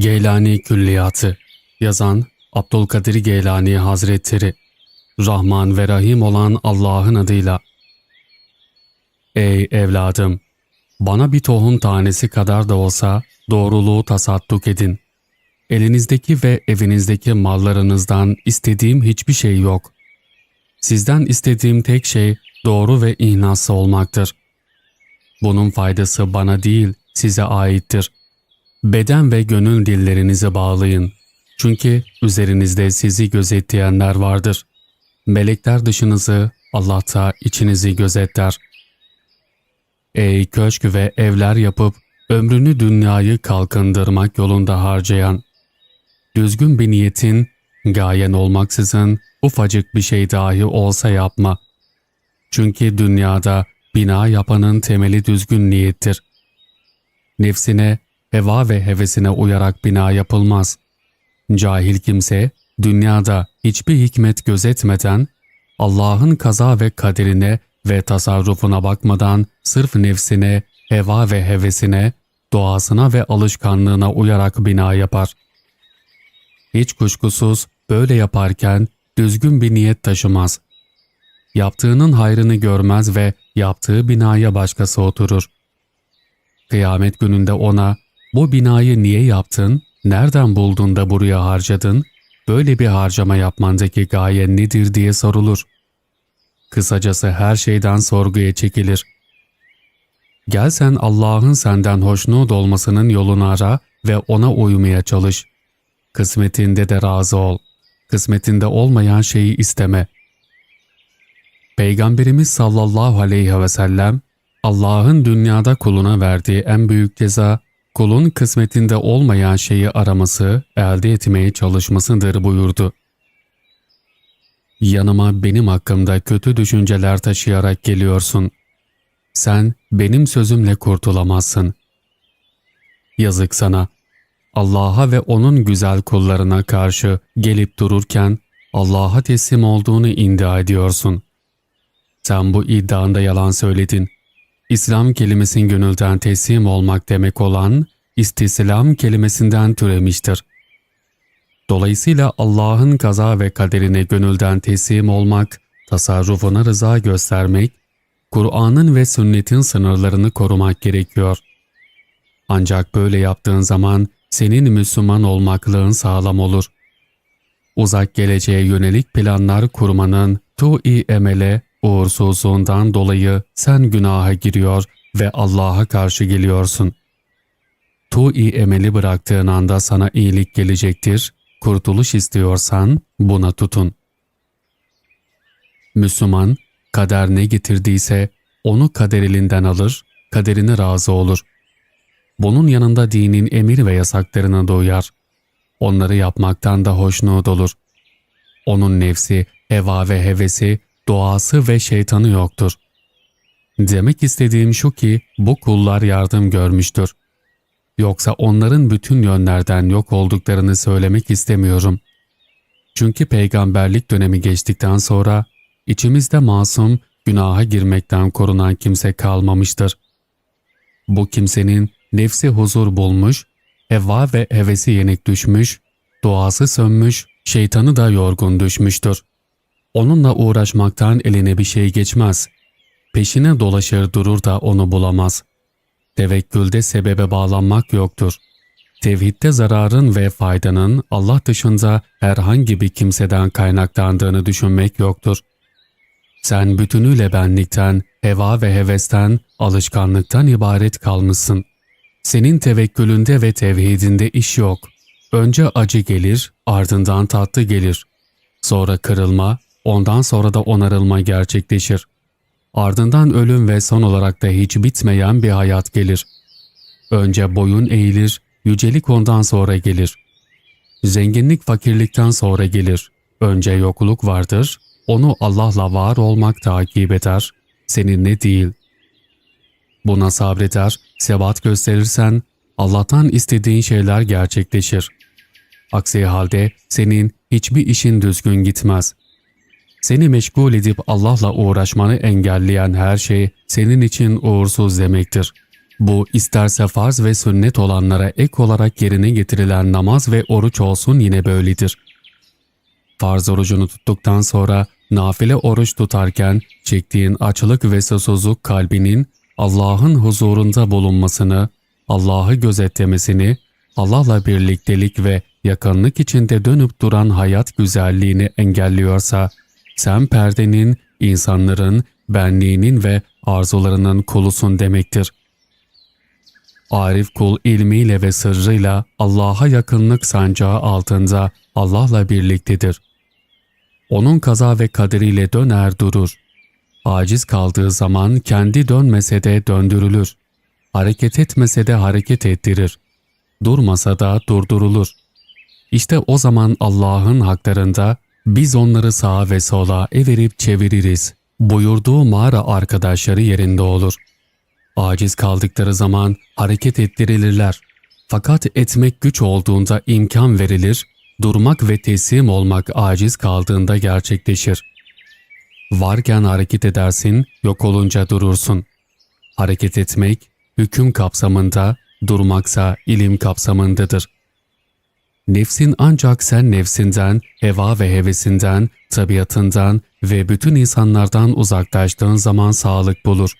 Geylani Külliyatı Yazan Abdülkadir Geylani Hazretleri Rahman ve Rahim olan Allah'ın adıyla Ey evladım! Bana bir tohum tanesi kadar da olsa doğruluğu tasadduk edin. Elinizdeki ve evinizdeki mallarınızdan istediğim hiçbir şey yok. Sizden istediğim tek şey doğru ve ihnaslı olmaktır. Bunun faydası bana değil, size aittir. Beden ve gönül dillerinizi bağlayın. Çünkü üzerinizde sizi gözetleyenler vardır. Melekler dışınızı, Allah da içinizi gözetler. Ey köşk ve evler yapıp ömrünü dünyayı kalkındırmak yolunda harcayan, düzgün bir niyetin, gayen olmaksızın ufacık bir şey dahi olsa yapma. Çünkü dünyada bina yapanın temeli düzgün niyettir. Nefsine, heva ve hevesine uyarak bina yapılmaz. Cahil kimse, dünyada hiçbir hikmet gözetmeden, Allah'ın kaza ve kaderine ve tasarrufuna bakmadan sırf nefsine, heva ve hevesine, doğasına ve alışkanlığına uyarak bina yapar. Hiç kuşkusuz böyle yaparken düzgün bir niyet taşımaz. Yaptığının hayrını görmez ve yaptığı binaya başkası oturur. Kıyamet gününde ona bu binayı niye yaptın, nereden buldun da buraya harcadın, böyle bir harcama yapmandaki gaye nedir diye sorulur. Kısacası her şeyden sorguya çekilir. Gel sen Allah'ın senden hoşnut olmasının yolunu ara ve ona uymaya çalış. Kısmetinde de razı ol. Kısmetinde olmayan şeyi isteme. Peygamberimiz sallallahu aleyhi ve sellem, Allah'ın dünyada kuluna verdiği en büyük ceza, kulun kısmetinde olmayan şeyi araması, elde etmeye çalışmasıdır buyurdu. Yanıma benim hakkımda kötü düşünceler taşıyarak geliyorsun. Sen benim sözümle kurtulamazsın. Yazık sana. Allah'a ve O'nun güzel kullarına karşı gelip dururken Allah'a teslim olduğunu iddia ediyorsun. Sen bu iddianda yalan söyledin. İslam kelimesinin gönülden teslim olmak demek olan istislam kelimesinden türemiştir. Dolayısıyla Allah'ın kaza ve kaderine gönülden teslim olmak, tasarrufuna rıza göstermek, Kur'an'ın ve sünnetin sınırlarını korumak gerekiyor. Ancak böyle yaptığın zaman senin Müslüman olmaklığın sağlam olur. Uzak geleceğe yönelik planlar kurmanın tu-i emele uğursuzluğundan dolayı sen günaha giriyor ve Allah'a karşı geliyorsun. Tu-i emeli bıraktığın anda sana iyilik gelecektir, kurtuluş istiyorsan buna tutun. Müslüman, kader ne getirdiyse onu kader elinden alır, kaderine razı olur. Bunun yanında dinin emir ve yasaklarına doyar. Onları yapmaktan da hoşnut olur. Onun nefsi, heva ve hevesi, doğası ve şeytanı yoktur. Demek istediğim şu ki bu kullar yardım görmüştür. Yoksa onların bütün yönlerden yok olduklarını söylemek istemiyorum. Çünkü peygamberlik dönemi geçtikten sonra içimizde masum, günaha girmekten korunan kimse kalmamıştır. Bu kimsenin nefsi huzur bulmuş, heva ve hevesi yenik düşmüş, doğası sönmüş, şeytanı da yorgun düşmüştür. Onunla uğraşmaktan eline bir şey geçmez. Peşine dolaşır durur da onu bulamaz. Tevekkülde sebebe bağlanmak yoktur. Tevhidde zararın ve faydanın Allah dışında herhangi bir kimseden kaynaklandığını düşünmek yoktur. Sen bütünüyle benlikten, heva ve hevesten, alışkanlıktan ibaret kalmışsın. Senin tevekkülünde ve tevhidinde iş yok. Önce acı gelir, ardından tatlı gelir. Sonra kırılma, ondan sonra da onarılma gerçekleşir. Ardından ölüm ve son olarak da hiç bitmeyen bir hayat gelir. Önce boyun eğilir, yücelik ondan sonra gelir. Zenginlik fakirlikten sonra gelir. Önce yokluk vardır, onu Allah'la var olmak takip eder, seninle değil. Buna sabreder, sebat gösterirsen Allah'tan istediğin şeyler gerçekleşir. Aksi halde senin hiçbir işin düzgün gitmez. Seni meşgul edip Allah'la uğraşmanı engelleyen her şey senin için uğursuz demektir. Bu isterse farz ve sünnet olanlara ek olarak yerine getirilen namaz ve oruç olsun yine böyledir. Farz orucunu tuttuktan sonra nafile oruç tutarken çektiğin açlık ve susuzluk kalbinin Allah'ın huzurunda bulunmasını, Allah'ı gözetlemesini, Allah'la birliktelik ve yakınlık içinde dönüp duran hayat güzelliğini engelliyorsa, sen perdenin, insanların, benliğinin ve arzularının kulusun demektir. Arif kul ilmiyle ve sırrıyla Allah'a yakınlık sancağı altında Allah'la birliktedir. Onun kaza ve kaderiyle döner durur. Aciz kaldığı zaman kendi dönmese de döndürülür. Hareket etmese de hareket ettirir. Durmasa da durdurulur. İşte o zaman Allah'ın haklarında biz onları sağa ve sola evirip çeviririz. Buyurduğu mağara arkadaşları yerinde olur. Aciz kaldıkları zaman hareket ettirilirler. Fakat etmek güç olduğunda imkan verilir, durmak ve teslim olmak aciz kaldığında gerçekleşir. Varken hareket edersin, yok olunca durursun. Hareket etmek, hüküm kapsamında, durmaksa ilim kapsamındadır. Nefsin ancak sen nefsinden, heva ve hevesinden, tabiatından ve bütün insanlardan uzaklaştığın zaman sağlık bulur.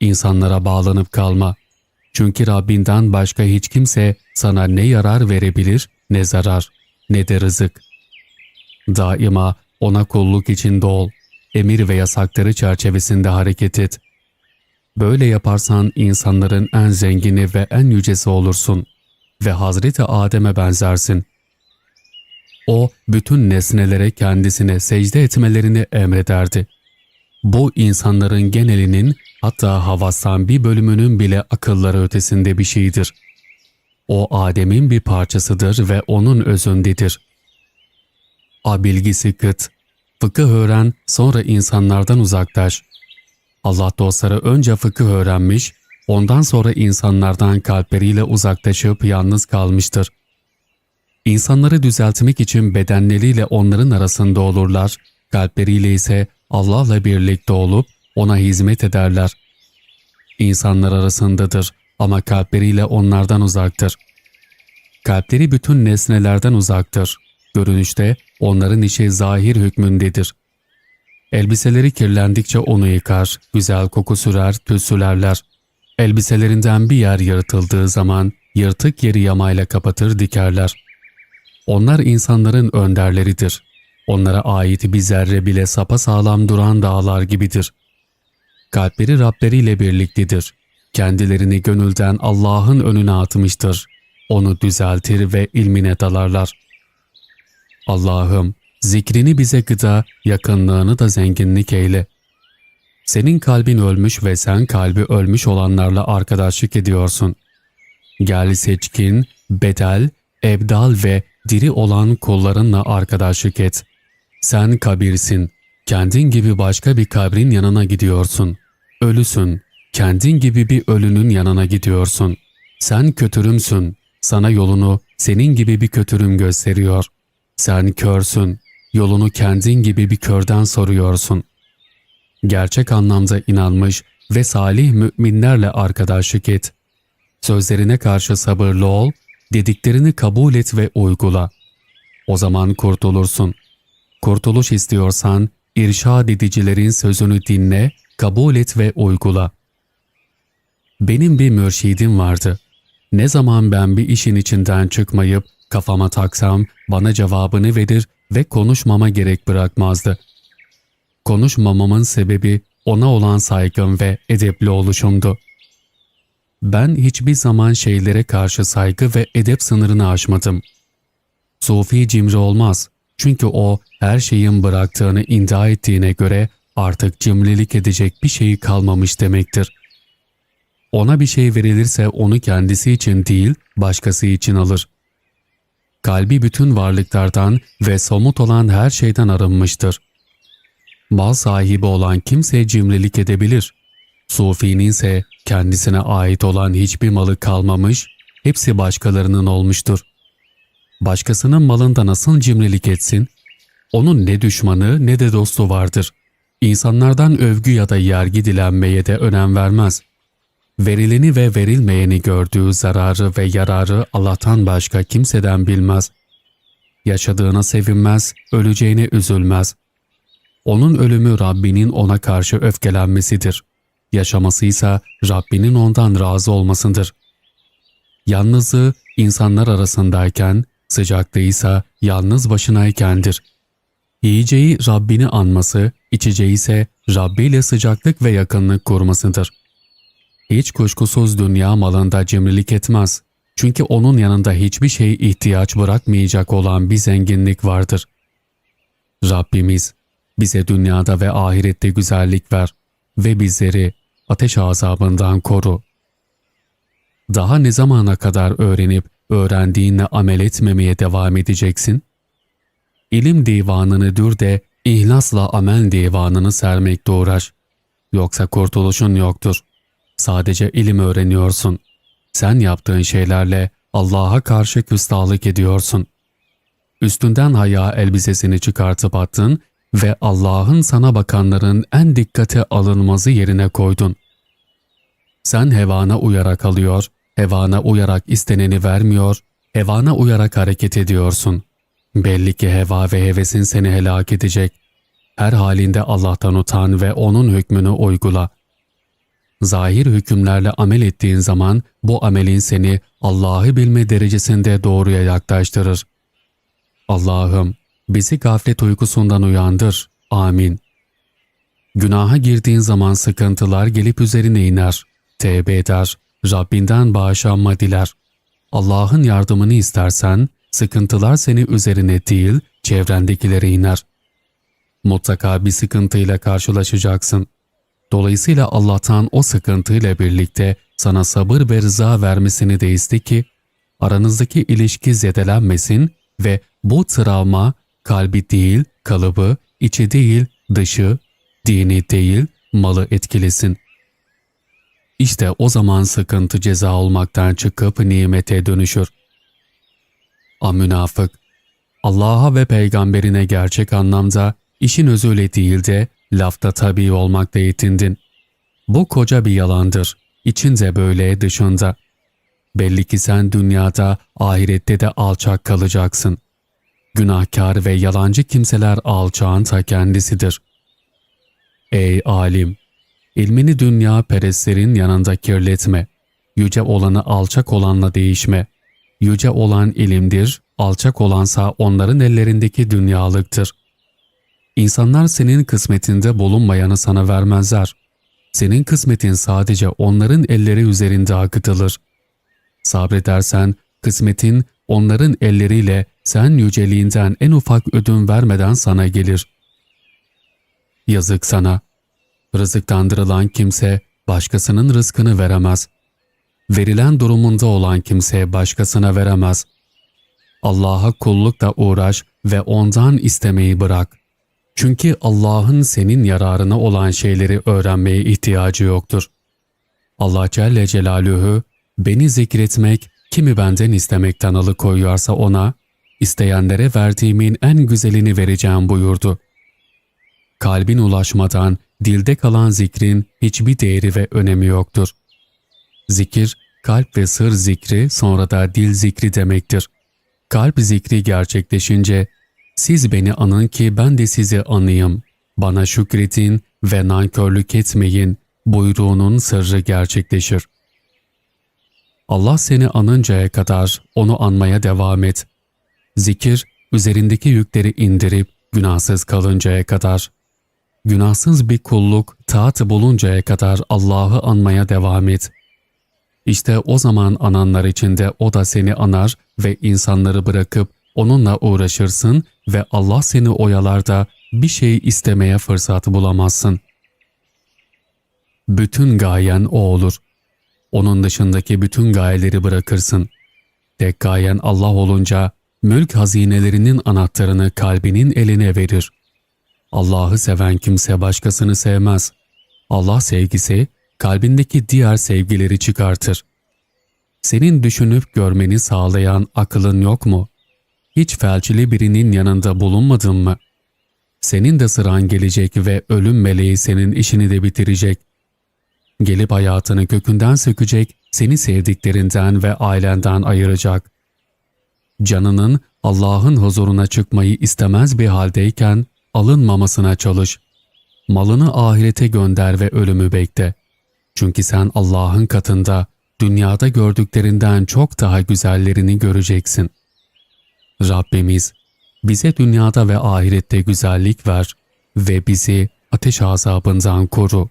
İnsanlara bağlanıp kalma. Çünkü Rabbinden başka hiç kimse sana ne yarar verebilir, ne zarar, ne de rızık. Daima ona kulluk içinde ol. Emir ve yasakları çerçevesinde hareket et. Böyle yaparsan insanların en zengini ve en yücesi olursun ve Hazreti Adem'e benzersin. O bütün nesnelere kendisine secde etmelerini emrederdi. Bu insanların genelinin hatta havastan bir bölümünün bile akılları ötesinde bir şeydir. O Adem'in bir parçasıdır ve onun özündedir. A bilgisi kıt. Fıkıh öğren, sonra insanlardan uzaklaş. Allah dostları önce fıkıh öğrenmiş, ondan sonra insanlardan kalpleriyle uzaklaşıp yalnız kalmıştır. İnsanları düzeltmek için bedenleriyle onların arasında olurlar, kalpleriyle ise Allah'la birlikte olup ona hizmet ederler. İnsanlar arasındadır ama kalpleriyle onlardan uzaktır. Kalpleri bütün nesnelerden uzaktır. Görünüşte onların işi zahir hükmündedir. Elbiseleri kirlendikçe onu yıkar, güzel koku sürer, tütsülerler. Elbiselerinden bir yer yırtıldığı zaman yırtık yeri yamayla kapatır dikerler. Onlar insanların önderleridir. Onlara ait bir zerre bile sapasağlam duran dağlar gibidir. Kalpleri Rableriyle birliktedir. Kendilerini gönülden Allah'ın önüne atmıştır. Onu düzeltir ve ilmine dalarlar. Allah'ım zikrini bize gıda, yakınlığını da zenginlik eyle. Senin kalbin ölmüş ve sen kalbi ölmüş olanlarla arkadaşlık ediyorsun. Gel seçkin, bedel, ebdal ve diri olan kullarınla arkadaşlık et. Sen kabirsin, kendin gibi başka bir kabrin yanına gidiyorsun. Ölüsün, kendin gibi bir ölünün yanına gidiyorsun. Sen kötürümsün, sana yolunu senin gibi bir kötürüm gösteriyor. Sen körsün, yolunu kendin gibi bir körden soruyorsun. Gerçek anlamda inanmış ve salih müminlerle arkadaşlık et. Sözlerine karşı sabırlı ol, dediklerini kabul et ve uygula. O zaman kurtulursun. Kurtuluş istiyorsan irşad edicilerin sözünü dinle, kabul et ve uygula. Benim bir mürşidim vardı. Ne zaman ben bir işin içinden çıkmayıp kafama taksam bana cevabını verir ve konuşmama gerek bırakmazdı. Konuşmamamın sebebi ona olan saygım ve edepli oluşumdu. Ben hiçbir zaman şeylere karşı saygı ve edep sınırını aşmadım. Sufi cimri olmaz. Çünkü o her şeyin bıraktığını iddia ettiğine göre artık cimrilik edecek bir şeyi kalmamış demektir. Ona bir şey verilirse onu kendisi için değil, başkası için alır. Kalbi bütün varlıklardan ve somut olan her şeyden arınmıştır. Mal sahibi olan kimse cimrilik edebilir. Sufinin ise kendisine ait olan hiçbir malı kalmamış, hepsi başkalarının olmuştur. Başkasının malında nasıl cimrilik etsin? Onun ne düşmanı ne de dostu vardır. İnsanlardan övgü ya da yergi dilenmeye de önem vermez. verileni ve verilmeyeni gördüğü zararı ve yararı Allah'tan başka kimseden bilmez. Yaşadığına sevinmez, öleceğine üzülmez. Onun ölümü Rabbinin ona karşı öfkelenmesidir. Yaşaması ise Rabbinin ondan razı olmasıdır. Yalnızlığı insanlar arasındayken, sıcaklığı ise yalnız başınaykendir. Yiyeceği Rabbini anması, içeceği ise Rabbi ile sıcaklık ve yakınlık kurmasıdır. Hiç kuşkusuz dünya malında cimrilik etmez. Çünkü onun yanında hiçbir şey ihtiyaç bırakmayacak olan bir zenginlik vardır. Rabbimiz bize dünyada ve ahirette güzellik ver ve bizleri ateş azabından koru. Daha ne zamana kadar öğrenip öğrendiğinle amel etmemeye devam edeceksin? İlim divanını dür de ihlasla amel divanını sermekte uğraş. Yoksa kurtuluşun yoktur. Sadece ilim öğreniyorsun. Sen yaptığın şeylerle Allah'a karşı küstahlık ediyorsun. Üstünden haya elbisesini çıkartıp attın ve Allah'ın sana bakanların en dikkate alınmazı yerine koydun. Sen hevana uyarak alıyor, hevana uyarak isteneni vermiyor, hevana uyarak hareket ediyorsun. Belli ki heva ve hevesin seni helak edecek. Her halinde Allah'tan utan ve O'nun hükmünü uygula. Zahir hükümlerle amel ettiğin zaman bu amelin seni Allah'ı bilme derecesinde doğruya yaklaştırır. Allah'ım bizi gaflet uykusundan uyandır. Amin. Günaha girdiğin zaman sıkıntılar gelip üzerine iner. Tevbe eder. Rabbinden bağışlanma diler. Allah'ın yardımını istersen sıkıntılar seni üzerine değil çevrendekilere iner. Mutlaka bir sıkıntıyla karşılaşacaksın. Dolayısıyla Allah'tan o sıkıntıyla birlikte sana sabır ve rıza vermesini de iste ki aranızdaki ilişki zedelenmesin ve bu travma kalbi değil kalıbı, içi değil dışı, dini değil malı etkilesin. İşte o zaman sıkıntı ceza olmaktan çıkıp nimete dönüşür. A münafık, Allah'a ve peygamberine gerçek anlamda işin özüyle değil de lafta tabi olmakta yetindin. Bu koca bir yalandır. İçinde böyle dışında. Belli ki sen dünyada, ahirette de alçak kalacaksın. Günahkar ve yalancı kimseler alçağın ta kendisidir. Ey alim! İlmini dünya perestlerin yanında kirletme. Yüce olanı alçak olanla değişme. Yüce olan ilimdir, alçak olansa onların ellerindeki dünyalıktır. İnsanlar senin kısmetinde bulunmayanı sana vermezler. Senin kısmetin sadece onların elleri üzerinde akıtılır. Sabredersen kısmetin onların elleriyle sen yüceliğinden en ufak ödün vermeden sana gelir. Yazık sana. Rızıklandırılan kimse başkasının rızkını veremez. Verilen durumunda olan kimse başkasına veremez. Allah'a kullukla uğraş ve ondan istemeyi bırak. Çünkü Allah'ın senin yararına olan şeyleri öğrenmeye ihtiyacı yoktur. Allah Celle Celaluhu beni zikretmek, kimi benden istemekten alıkoyuyorsa ona, isteyenlere verdiğimin en güzelini vereceğim buyurdu. Kalbin ulaşmadan dilde kalan zikrin hiçbir değeri ve önemi yoktur. Zikir, kalp ve sır zikri sonra da dil zikri demektir. Kalp zikri gerçekleşince siz beni anın ki ben de sizi anayım. Bana şükretin ve nankörlük etmeyin buyruğunun sırrı gerçekleşir. Allah seni anıncaya kadar onu anmaya devam et. Zikir, üzerindeki yükleri indirip günahsız kalıncaya kadar. Günahsız bir kulluk, taat buluncaya kadar Allah'ı anmaya devam et. İşte o zaman ananlar içinde o da seni anar ve insanları bırakıp onunla uğraşırsın ve Allah seni oyalar da bir şey istemeye fırsat bulamazsın. Bütün gayen o olur. Onun dışındaki bütün gayeleri bırakırsın. Tek gayen Allah olunca mülk hazinelerinin anahtarını kalbinin eline verir. Allah'ı seven kimse başkasını sevmez. Allah sevgisi kalbindeki diğer sevgileri çıkartır. Senin düşünüp görmeni sağlayan akılın yok mu? Hiç felçli birinin yanında bulunmadın mı? Senin de sıran gelecek ve ölüm meleği senin işini de bitirecek. gelip hayatını kökünden sökecek, seni sevdiklerinden ve ailenden ayıracak. Canının Allah'ın huzuruna çıkmayı istemez bir haldeyken alınmamasına çalış. Malını ahirete gönder ve ölümü bekle. Çünkü sen Allah'ın katında dünyada gördüklerinden çok daha güzellerini göreceksin. Rabbimiz bize dünyada ve ahirette güzellik ver ve bizi ateş azabından koru.